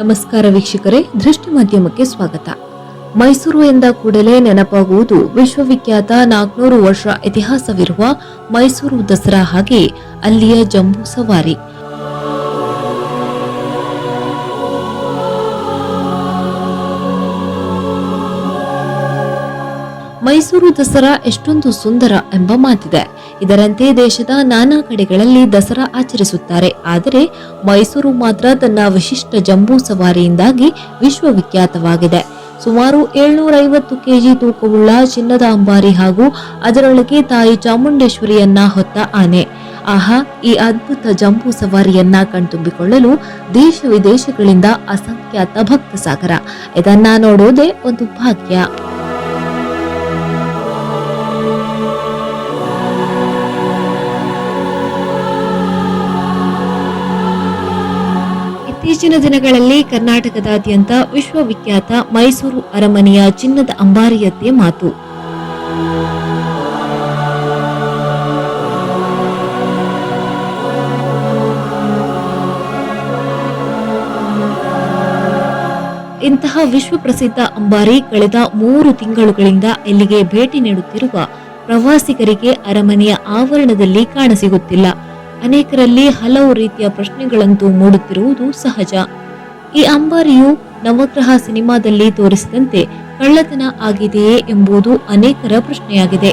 ನಮಸ್ಕಾರ ವೀಕ್ಷಕರೇ, ದೃಷ್ಟಿ ಮಾಧ್ಯಮಕ್ಕೆ ಸ್ವಾಗತ. ಮೈಸೂರು ಎಂದ ಕೂಡಲೇ ನೆನಪಾಗುವುದು ವಿಶ್ವವಿಖ್ಯಾತ ನಾಲ್ಕುನೂರು ವರ್ಷ ಇತಿಹಾಸವಿರುವ ಮೈಸೂರು ದಸರಾ ಹಾಗೆ ಅಲ್ಲಿಯ ಜಂಬೂ ಸವಾರಿ ಮೈಸೂರು ದಸರಾ ಎಷ್ಟೊಂದು ಸುಂದರ ಎಂಬ ಮಾತಿದೆ. ಇದರಂತೆ ದೇಶದ ನಾನಾ ಕಡೆಗಳಲ್ಲಿ ದಸರಾ ಆಚರಿಸುತ್ತಾರೆ. ಆದರೆ ಮೈಸೂರು ಮಾತ್ರ ತನ್ನ ವಿಶಿಷ್ಟ ಜಂಬೂ ಸವಾರಿಯಿಂದಾಗಿ ವಿಶ್ವವಿಖ್ಯಾತವಾಗಿದೆ. ಸುಮಾರು ಏಳ್ನೂರ ಐವತ್ತು ಕೆಜಿ ತೂಕವುಳ್ಳ ಚಿನ್ನದ ಅಂಬಾರಿ ಹಾಗೂ ಅದರೊಳಗೆ ತಾಯಿ ಚಾಮುಂಡೇಶ್ವರಿಯನ್ನ ಹೊತ್ತ ಆನೆ. ಆಹಾ, ಈ ಅದ್ಭುತ ಜಂಬೂ ಸವಾರಿಯನ್ನ ಕಣ್ತುಂಬಿಕೊಳ್ಳಲು ದೇಶ ವಿದೇಶಗಳಿಂದ ಅಸಂಖ್ಯಾತ ಭಕ್ತ ಸಾಗರ ಇದನ್ನ ನೋಡೋದೇ ಒಂದು ಭಾಗ್ಯ. ಇತ್ತೀಚಿನ ದಿನಗಳಲ್ಲಿ ಕರ್ನಾಟಕದಾದ್ಯಂತ ವಿಶ್ವವಿಖ್ಯಾತ ಮೈಸೂರು ಅರಮನೆಯ ಚಿನ್ನದ ಅಂಬಾರಿಯದ್ದೇ ಮಾತು. ಇಂತಹ ವಿಶ್ವಪ್ರಸಿದ್ಧ ಅಂಬಾರಿ ಕಳೆದ ಮೂರು ತಿಂಗಳುಗಳಿಂದ ಇಲ್ಲಿಗೆ ಭೇಟಿ ನೀಡುತ್ತಿರುವ ಪ್ರವಾಸಿಗರಿಗೆ ಅರಮನೆಯ ಆವರಣದಲ್ಲಿ ಕಾಣಸಿಗುತ್ತಿಲ್ಲ ಅನೇಕರಲ್ಲಿ ಹಲವು ರೀತಿಯ ಪ್ರಶ್ನೆಗಳಂತೂ ಮೂಡುತ್ತಿರುವುದು ಸಹಜ. ಈ ಅಂಬಾರಿಯು ನವಗ್ರಹ ಸಿನಿಮಾದಲ್ಲಿ ತೋರಿಸಿದಂತೆ ಕಳ್ಳತನ ಆಗಿದೆಯೇ ಎಂಬುದು ಅನೇಕರ ಪ್ರಶ್ನೆಯಾಗಿದೆ.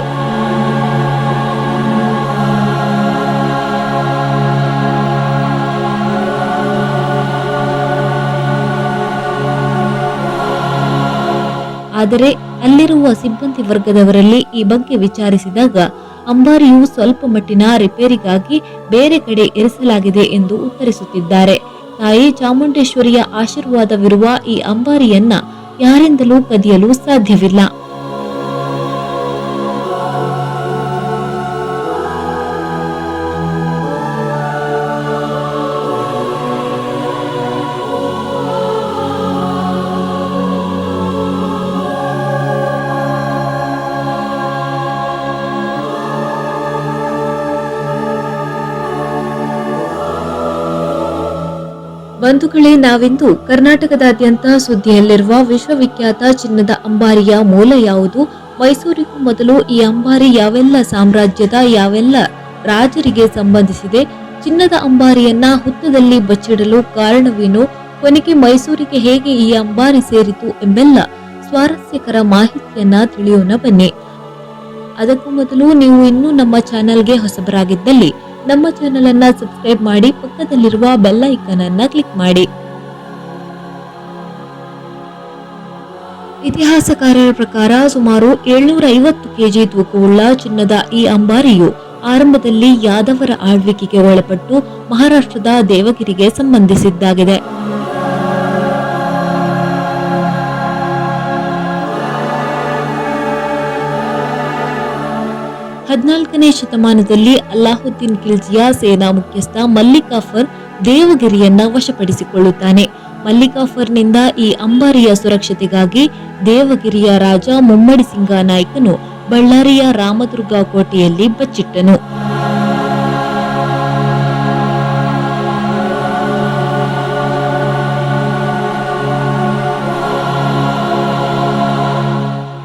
ಆದರೆ ಅಲ್ಲಿರುವ ಸಿಬ್ಬಂದಿ ವರ್ಗದವರಲ್ಲಿ ಈ ಬಗ್ಗೆ ವಿಚಾರಿಸಿದಾಗ ಅಂಬಾರಿಯು ಸ್ವಲ್ಪ ಮಟ್ಟಿನ ರಿಪೇರಿಗಾಗಿ ಬೇರೆ ಕಡೆ ಇರಿಸಲಾಗಿದೆ ಎಂದು ಉತ್ತರಿಸುತ್ತಿದ್ದಾರೆ. ತಾಯಿ ಚಾಮುಂಡೇಶ್ವರಿಯ ಆಶೀರ್ವಾದವಿರುವ ಈ ಅಂಬಾರಿಯನ್ನ ಯಾರಿಂದಲೂ ಕದಿಯಲು ಸಾಧ್ಯವಿಲ್ಲ. ಬಂಧುಗಳೇ, ನಾವಿಂದು ಕರ್ನಾಟಕದಾದ್ಯಂತ ಸುದ್ದಿಯಲ್ಲಿರುವ ವಿಶ್ವವಿಖ್ಯಾತ ಚಿನ್ನದ ಅಂಬಾರಿಯ ಮೂಲ ಯಾವುದು? ಮೈಸೂರಿಗೂ ಮೊದಲು ಈ ಅಂಬಾರಿ ಯಾವೆಲ್ಲ ಸಾಮ್ರಾಜ್ಯದ, ಯಾವೆಲ್ಲ ರಾಜರಿಗೆ ಸಂಬಂಧಿಸಿದೆ? ಚಿನ್ನದ ಅಂಬಾರಿಯನ್ನ ಹುತ್ತದಲ್ಲಿ ಬಚ್ಚಿಡಲು ಕಾರಣವೇನು? ಕೊನೆಗೆ ಮೈಸೂರಿಗೆ ಹೇಗೆ ಈ ಅಂಬಾರಿ ಸೇರಿತು ಎಂಬೆಲ್ಲ ಸ್ವಾರಸ್ಯಕರ ಮಾಹಿತಿಯನ್ನ ತಿಳಿಯೋಣ ಬನ್ನಿ. ಅದಕ್ಕೂ ಮೊದಲು ನೀವು ಇನ್ನೂ ನಮ್ಮ ಚಾನೆಲ್ಗೆ ಹೊಸಬರಾಗಿದ್ದಲ್ಲಿ ನಮ್ಮ ಚಾನೆಲ್ ಅನ್ನ ಸಬ್ಸ್ಕ್ರೈಬ್ ಮಾಡಿ, ಪಕ್ಕದಲ್ಲಿರುವ ಬೆಲ್ ಐಕಾನ್ ಅನ್ನ ಕ್ಲಿಕ್ ಮಾಡಿ. ಇತಿಹಾಸಕಾರರ ಪ್ರಕಾರ ಸುಮಾರು ಏಳ್ನೂರ ಐವತ್ತು ಕೆಜಿ ತೂಕವುಳ್ಳ ಚಿನ್ನದ ಈ ಅಂಬಾರಿಯು ಆರಂಭದಲ್ಲಿ ಯಾದವರ ಆಳ್ವಿಕೆಗೆ ಒಳಪಟ್ಟು ಮಹಾರಾಷ್ಟ್ರದ ದೇವಗಿರಿಗೆ ಸಂಬಂಧಿಸಿದ್ದಾಗಿದೆ. ಹದಿನಾಲ್ಕನೇ ಶತಮಾನದಲ್ಲಿ ಅಲ್ಲಾಹುದ್ದೀನ್ ಖಿಲ್ಜಿಯ ಸೇನಾ ಮುಖ್ಯಸ್ಥ ಮಲ್ಲಿಕಾಫರ್ ದೇವಗಿರಿಯನ್ನ ವಶಪಡಿಸಿಕೊಳ್ಳುತ್ತಾನೆ. ಮಲ್ಲಿಕಾಫರ್ನಿಂದ ಈ ಅಂಬಾರಿಯ ಸುರಕ್ಷತೆಗಾಗಿ ದೇವಗಿರಿಯ ರಾಜ ಮುಮ್ಮಡಿ ಸಿಂಗ ನಾಯ್ಕನು ಬಳ್ಳಾರಿಯ ರಾಮದುರ್ಗ ಕೋಟೆಯಲ್ಲಿ ಬಚ್ಚಿಟ್ಟನು.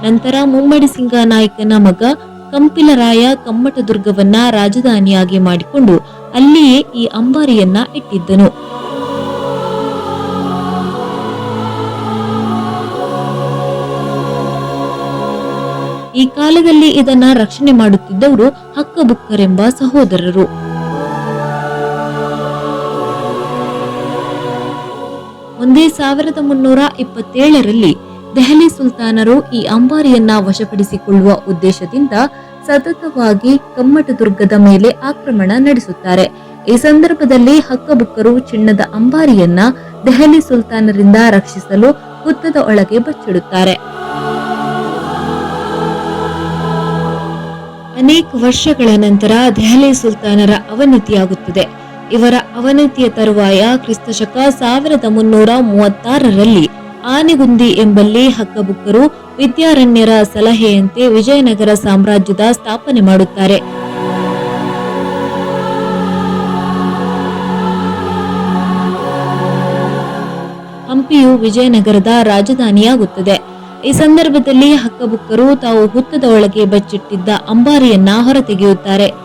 ನಂತರ ಮುಮ್ಮಡಿ ಸಿಂಗ ನಾಯ್ಕನ ಮಗ ಕಂಪಿಲರಾಯ ಕಮ್ಮಟದುರ್ಗವನ್ನ ರಾಜಧಾನಿಯಾಗಿ ಮಾಡಿಕೊಂಡು ಅಲ್ಲಿಯೇ ಈ ಅಂಬಾರಿಯನ್ನ ಇಟ್ಟಿದ್ದನು. ಈ ಕಾಲದಲ್ಲಿ ಇದನ್ನ ರಕ್ಷಣೆ ಮಾಡುತ್ತಿದ್ದವರು ಹಕ್ಕಬುಕ್ಕರೆಂಬ ಸಹೋದರರು. ಒಂದೇ ಸಾವಿರದ ಮುನ್ನೂರ ಇಪ್ಪತ್ತೇಳರಲ್ಲಿ ದೆಹಲಿ ಸುಲ್ತಾನರು ಈ ಅಂಬಾರಿಯನ್ನ ವಶಪಡಿಸಿಕೊಳ್ಳುವ ಉದ್ದೇಶದಿಂದ ಸತತವಾಗಿ ಕಮ್ಮಟದುರ್ಗದ ಮೇಲೆ ಆಕ್ರಮಣ ನಡೆಸುತ್ತಾರೆ. ಈ ಸಂದರ್ಭದಲ್ಲಿ ಹಕ್ಕಬುಕ್ಕರು ಚಿನ್ನದ ಅಂಬಾರಿಯನ್ನ ದೆಹಲಿ ಸುಲ್ತಾನರಿಂದ ರಕ್ಷಿಸಲು ಹುತ್ತದ ಒಳಗೆ ಬಚ್ಚಿಡುತ್ತಾರೆ. ಅನೇಕ ವರ್ಷಗಳ ನಂತರ ದೆಹಲಿ ಸುಲ್ತಾನರ ಅವನತಿಯಾಗುತ್ತದೆ. ಇವರ ಅವನತಿಯ ತರುವಾಯ ಕ್ರಿಸ್ತಶಕ ಸಾವಿರದ ಮುನ್ನೂರ ಮೂವತ್ತಾರರಲ್ಲಿ ಆನೆಗುಂದಿ ಎಂಬಲ್ಲಿ ಹಕ್ಕಬುಕ್ಕರು ವಿದ್ಯಾರಣ್ಯರ ಸಲಹೆಯಂತೆ ವಿಜಯನಗರ ಸಾಮ್ರಾಜ್ಯದ ಸ್ಥಾಪನೆ ಮಾಡುತ್ತಾರೆ. ಹಂಪಿಯು ವಿಜಯನಗರದ ರಾಜಧಾನಿಯಾಗುತ್ತದೆ. ಈ ಸಂದರ್ಭದಲ್ಲಿ ಹಕ್ಕಬುಕ್ಕರು ತಾವು ಹುತ್ತದ ಒಳಗೆ ಬಚ್ಚಿಟ್ಟಿದ್ದ ಅಂಬಾರಿಯನ್ನ ಹೊರತೆಗೆಯುತ್ತಾರೆ.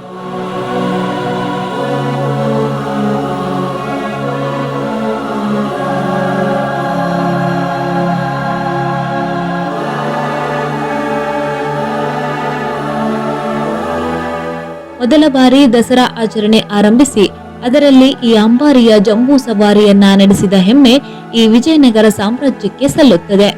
ಮೊದಲ ಬಾರಿ ದಸರಾ ಆಚರಣೆ ಆರಂಭಿಸಿ, ಅದರಲ್ಲಿ ಈ ಅಂಬಾರಿಯ ಜಂಬೂ ಸವಾರಿಯನ್ನ ನಡೆಸಿದ ಹೆಮ್ಮೆ ಈ ವಿಜಯನಗರ ಸಾಮ್ರಾಜ್ಯಕ್ಕೆ ಸಲ್ಲುತ್ತದೆ.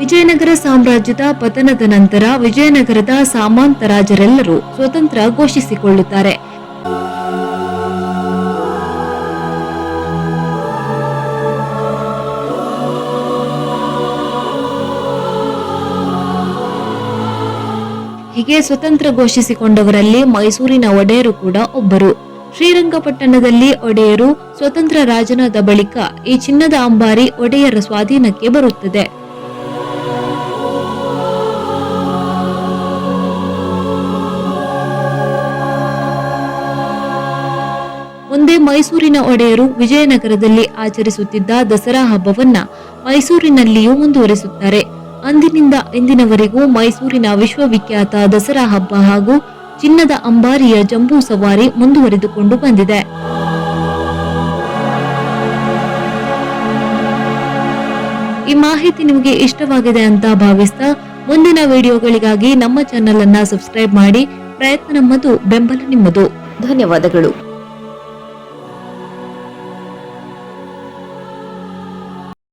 ವಿಜಯನಗರ ಸಾಮ್ರಾಜ್ಯದ ಪತನದ ನಂತರ ವಿಜಯನಗರದ ಸಾಮಂತ ರಾಜರೆಲ್ಲರೂ ಸ್ವತಂತ್ರ ಘೋಷಿಸಿಕೊಳ್ಳುತ್ತಾರೆ. ಹೀಗೆ ಸ್ವತಂತ್ರ ಘೋಷಿಸಿಕೊಂಡವರಲ್ಲಿ ಮೈಸೂರಿನ ಒಡೆಯರು ಕೂಡ ಒಬ್ಬರು. ಶ್ರೀರಂಗಪಟ್ಟಣದಲ್ಲಿ ಒಡೆಯರು ಸ್ವತಂತ್ರ ರಾಜನಾದ ಬಳಿಕ ಈ ಚಿನ್ನದ ಅಂಬಾರಿ ಒಡೆಯರ ಸ್ವಾಧೀನಕ್ಕೆ ಬರುತ್ತದೆ. ಮುಂದೆ ಮೈಸೂರಿನ ಒಡೆಯರು ವಿಜಯನಗರದಲ್ಲಿ ಆಚರಿಸುತ್ತಿದ್ದ ದಸರಾ ಹಬ್ಬವನ್ನ ಮೈಸೂರಿನಲ್ಲಿಯೂ ಮುಂದುವರಿಸುತ್ತಾರೆ. ಅಂದಿನಿಂದ ಇಂದಿನವರೆಗೂ ಮೈಸೂರಿನ ವಿಶ್ವವಿಖ್ಯಾತ ದಸರಾ ಹಬ್ಬ ಹಾಗೂ ಚಿನ್ನದ ಅಂಬಾರಿಯ ಜಂಬೂ ಸವಾರಿ ಮುಂದುವರೆದುಕೊಂಡು ಬಂದಿದೆ. ಈ ಮಾಹಿತಿ ನಿಮಗೆ ಇಷ್ಟವಾಗಿದೆ ಅಂತ ಭಾವಿಸ್ತಾ ಮುಂದಿನ ವಿಡಿಯೋಗಳಿಗಾಗಿ ನಮ್ಮ ಚಾನೆಲ್ ಅನ್ನ ಸಬ್ಸ್ಕ್ರೈಬ್ ಮಾಡಿ, ಪ್ರಯತ್ನ ನಮ್ಮದು, ಬೆಂಬಲ ನಿಮ್ಮದು. ಧನ್ಯವಾದಗಳು.